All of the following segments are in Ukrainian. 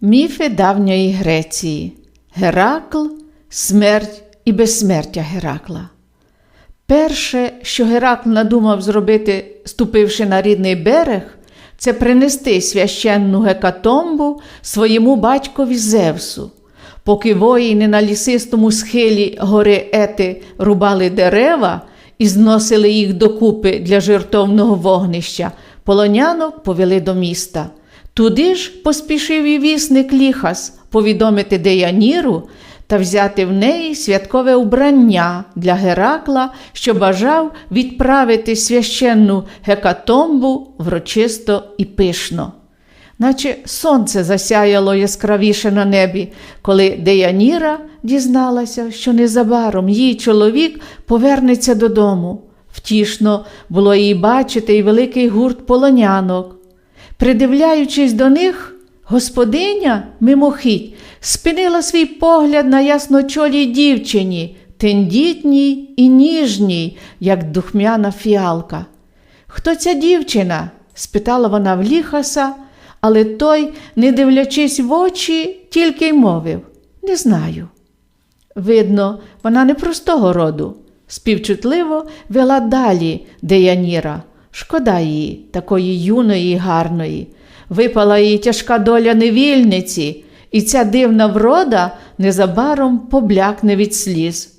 Міфи давньої Греції Геракл, смерть і безсмертя Геракла. Перше, що Геракл надумав зробити, ступивши на рідний берег, це принести священну гекатомбу своєму батькові Зевсу. Поки воїни на лісистому схилі гори Ети рубали дерева і зносили їх докупи для жертовного вогнища, полонянок повели до міста. Туди ж поспішив і вісник Ліхас повідомити Деяніру та взяти в неї святкове убрання для Геракла, що бажав відправити священну гекатомбу врочисто і пишно. Наче сонце засяяло яскравіше на небі, коли Деяніра дізналася, що незабаром її чоловік повернеться додому. Втішно було їй бачити й великий гурт полонянок. Придивляючись до них, господиня мимохідь спинила свій погляд на ясночолій дівчині, тендітній і ніжній, як духмяна фіалка. Хто ця дівчина? спитала вона в Ліхаса, але той, не дивлячись в очі, тільки й мовив Не знаю. Видно, вона не простого роду. Співчутливо вела далі Деяніра. Шкода її, такої юної і гарної. Випала їй тяжка доля невільниці, і ця дивна врода незабаром поблякне від сліз.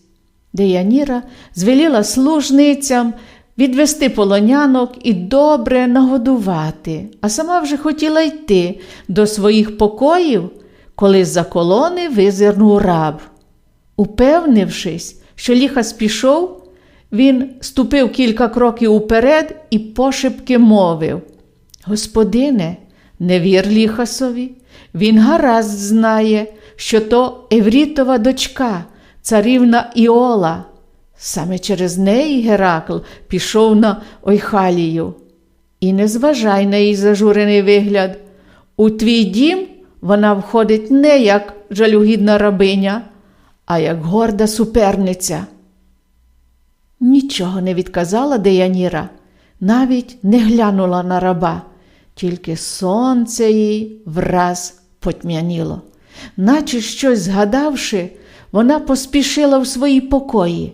Деяніра звеліла служницям відвести полонянок і добре нагодувати, а сама вже хотіла йти до своїх покоїв, коли з-за колони визирнув раб. Упевнившись, що ліхас пішов, він ступив кілька кроків уперед і пошепки мовив Господине, не вір ліхасові, він гаразд знає, що то Еврітова дочка, царівна Іола. Саме через неї Геракл пішов на Ойхалію. І не зважай на її зажурений вигляд. У твій дім вона входить не як жалюгідна рабиня, а як горда суперниця. Нічого не відказала Деяніра, навіть не глянула на раба, тільки сонце їй враз потьмяніло. Наче щось згадавши, вона поспішила в свої покої.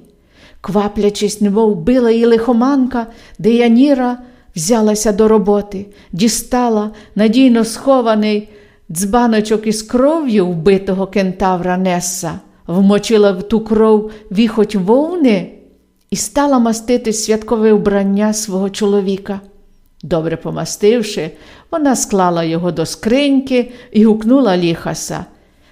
Кваплячись, немов била її лихоманка, Деяніра взялася до роботи, дістала надійно схований дзбаночок із кров'ю вбитого кентавра Несса, вмочила в ту кров віхоть вовни і стала мастити святкове вбрання свого чоловіка. Добре помастивши, вона склала його до скриньки і гукнула ліхаса.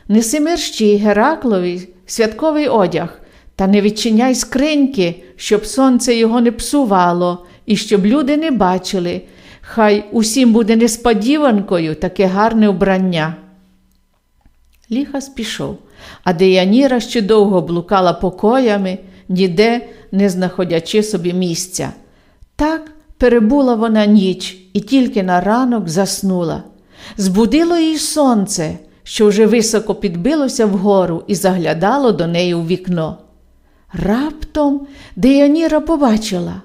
Неси мерщій Гераклові святковий одяг, та не відчиняй скриньки, щоб сонце його не псувало і щоб люди не бачили. Хай усім буде несподіванкою таке гарне вбрання. Ліхас пішов, а Деяніра ще довго блукала покоями, ніде не знаходячи собі місця. Так перебула вона ніч і тільки на ранок заснула. Збудило їй сонце, що вже високо підбилося вгору і заглядало до неї у вікно. Раптом Деяніра побачила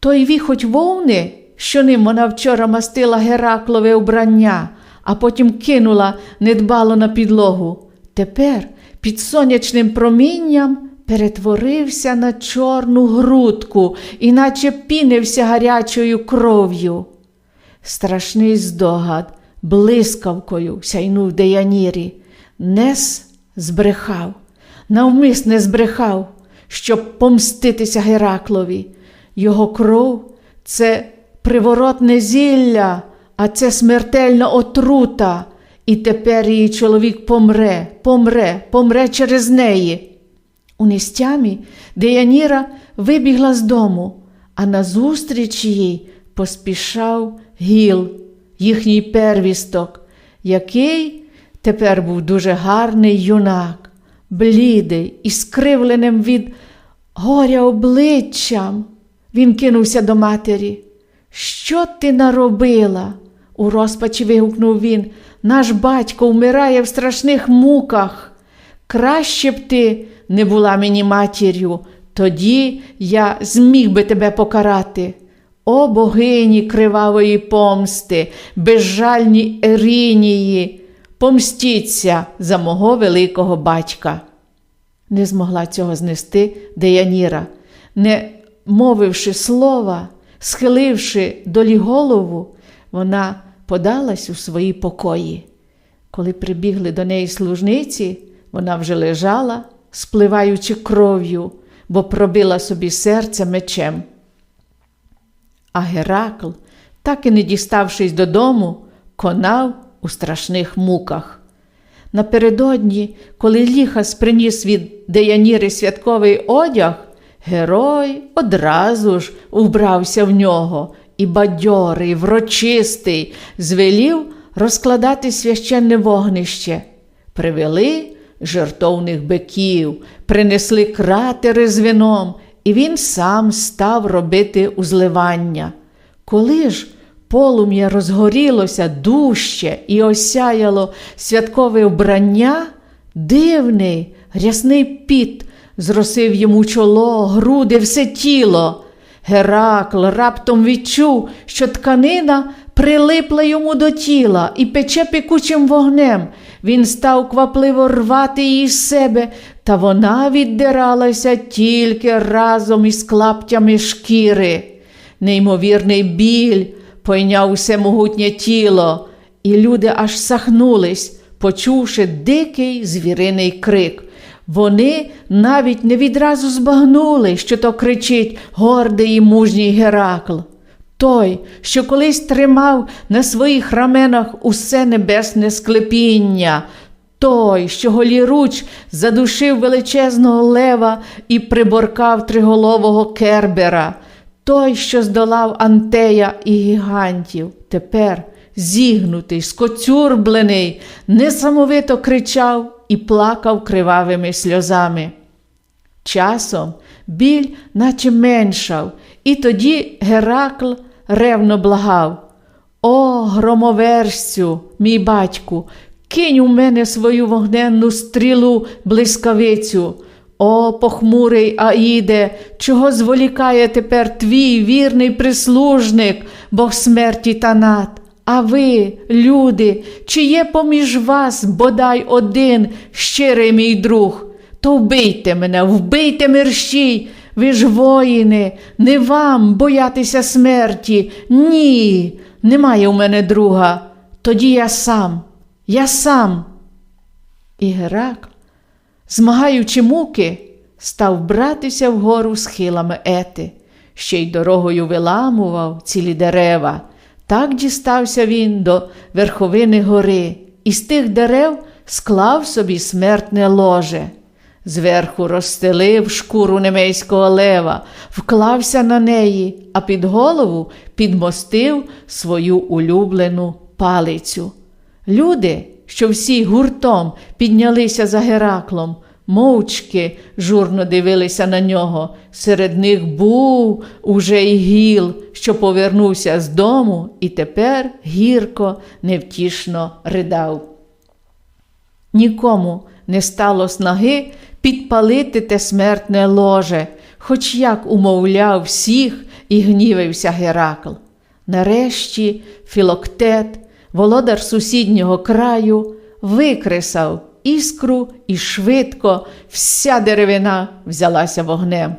той віхоть вовни, що ним вона вчора мастила Гераклове убрання, а потім кинула недбало на підлогу. Тепер під сонячним промінням перетворився на чорну грудку, іначе пінився гарячою кров'ю. Страшний здогад блискавкою сяйнув Деянірі. Нес збрехав, навмисне збрехав, щоб помститися Гераклові. Його кров це приворотне зілля, а це смертельна отрута. І тепер її чоловік помре, помре, помре через неї. У нестямі Деяніра вибігла з дому, а назустріч їй поспішав гіл, їхній первісток, який тепер був дуже гарний юнак, блідий і скривленим від горя обличчям. Він кинувся до матері. Що ти наробила? у розпачі вигукнув він. Наш батько вмирає в страшних муках. Краще б ти не була мені матір'ю, тоді я зміг би тебе покарати. О богині кривавої помсти, безжальні Еринії, помстіться за мого великого батька. Не змогла цього знести Деяніра, не мовивши слова, схиливши долі голову, вона подалась у свої покої. Коли прибігли до неї служниці, вона вже лежала, спливаючи кров'ю, бо пробила собі серце мечем. А Геракл, так і не діставшись додому, конав у страшних муках. Напередодні, коли Ліхас приніс від Деяніри святковий одяг, герой одразу ж убрався в нього і бадьорий, врочистий, звелів розкладати священне вогнище. Привели жертовних биків, принесли кратери з вином, і він сам став робити узливання. Коли ж полум'я розгорілося дужче і осяяло святкове вбрання, дивний, рясний піт зросив йому чоло, груди, все тіло. Геракл раптом відчув, що тканина прилипла йому до тіла і пече пекучим вогнем. Він став квапливо рвати її з себе, та вона віддиралася тільки разом із клаптями шкіри. Неймовірний біль пойняв усе могутнє тіло, і люди аж сахнулись, почувши дикий звіриний крик. Вони навіть не відразу збагнули, що то кричить гордий і мужній Геракл. Той, що колись тримав на своїх раменах усе небесне склепіння, той, що голіруч задушив величезного лева і приборкав триголового кербера, той, що здолав Антея і гігантів, тепер зігнутий, скоцюрблений, несамовито кричав і плакав кривавими сльозами. Часом біль наче меншав, і тоді Геракл ревно благав. О, громоверцю, мій батьку, кинь у мене свою вогненну стрілу блискавицю. О, похмурий Аїде, чого зволікає тепер твій вірний прислужник, Бог смерті Танат? А ви, люди, чи є поміж вас бодай один щирий мій друг? То вбийте мене, вбийте мерщій, ви ж воїни, не вам боятися смерті. Ні, немає у мене друга. Тоді я сам, я сам. І Геракл, змагаючи муки, став братися вгору схилами ети, ще й дорогою виламував цілі дерева. Так дістався він до верховини гори, і з тих дерев склав собі смертне ложе. Зверху розстелив шкуру немейського лева, вклався на неї, а під голову підмостив свою улюблену палицю. Люди, що всі гуртом піднялися за Гераклом, мовчки журно дивилися на нього. Серед них був уже й гіл, що повернувся з дому і тепер гірко, невтішно ридав. Нікому не стало снаги підпалити те смертне ложе, хоч як умовляв всіх і гнівився Геракл. Нарешті Філоктет, володар сусіднього краю, викресав іскру і швидко вся деревина взялася вогнем.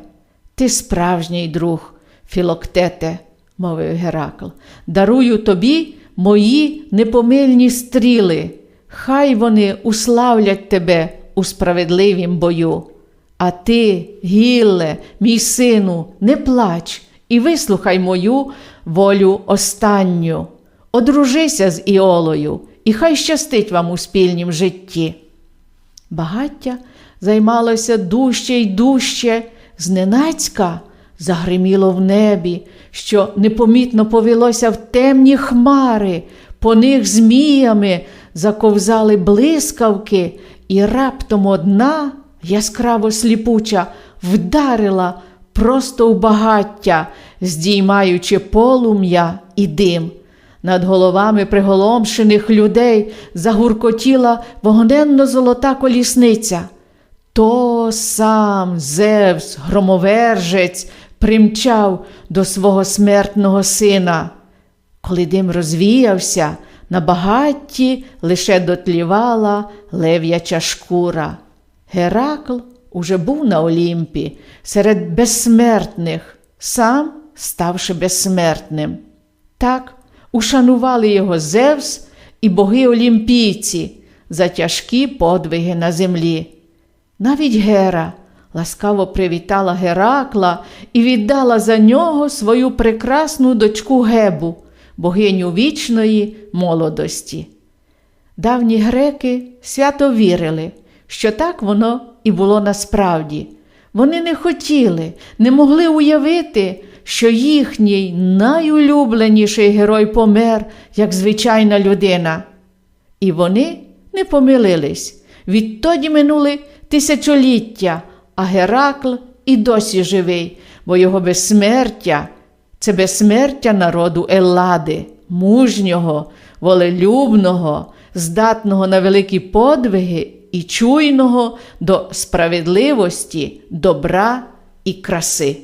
Ти справжній друг, Філоктете, мовив Геракл, дарую тобі мої непомильні стріли. Хай вони уславлять тебе у справедливім бою. А ти, Гілле, мій сину, не плач і вислухай мою волю останню. Одружися з Іолою, і хай щастить вам у спільнім житті. Багаття займалося дужче й дужче, зненацька загриміло в небі, що непомітно повелося в темні хмари, по них зміями заковзали блискавки, і раптом одна, яскраво сліпуча, вдарила просто в багаття, здіймаючи полум'я і дим. Над головами приголомшених людей загуркотіла вогненно-золота колісниця. То сам Зевс, громовержець, примчав до свого смертного сина. Коли дим розвіявся, На багатті лише дотлівала лев'яча шкура. Геракл уже був на Олімпі серед безсмертних, сам ставши безсмертним. Так ушанували його Зевс і боги олімпійці за тяжкі подвиги на землі. Навіть Гера ласкаво привітала Геракла і віддала за нього свою прекрасну дочку Гебу, богиню вічної молодості. Давні греки свято вірили, що так воно і було насправді. Вони не хотіли, не могли уявити, що їхній найулюбленіший герой помер, як звичайна людина. І вони не помилились. Відтоді минули тисячоліття, а Геракл і досі живий, бо його безсмертя це безсмертя народу Елади, мужнього, волелюбного, здатного на великі подвиги і чуйного до справедливості, добра і краси.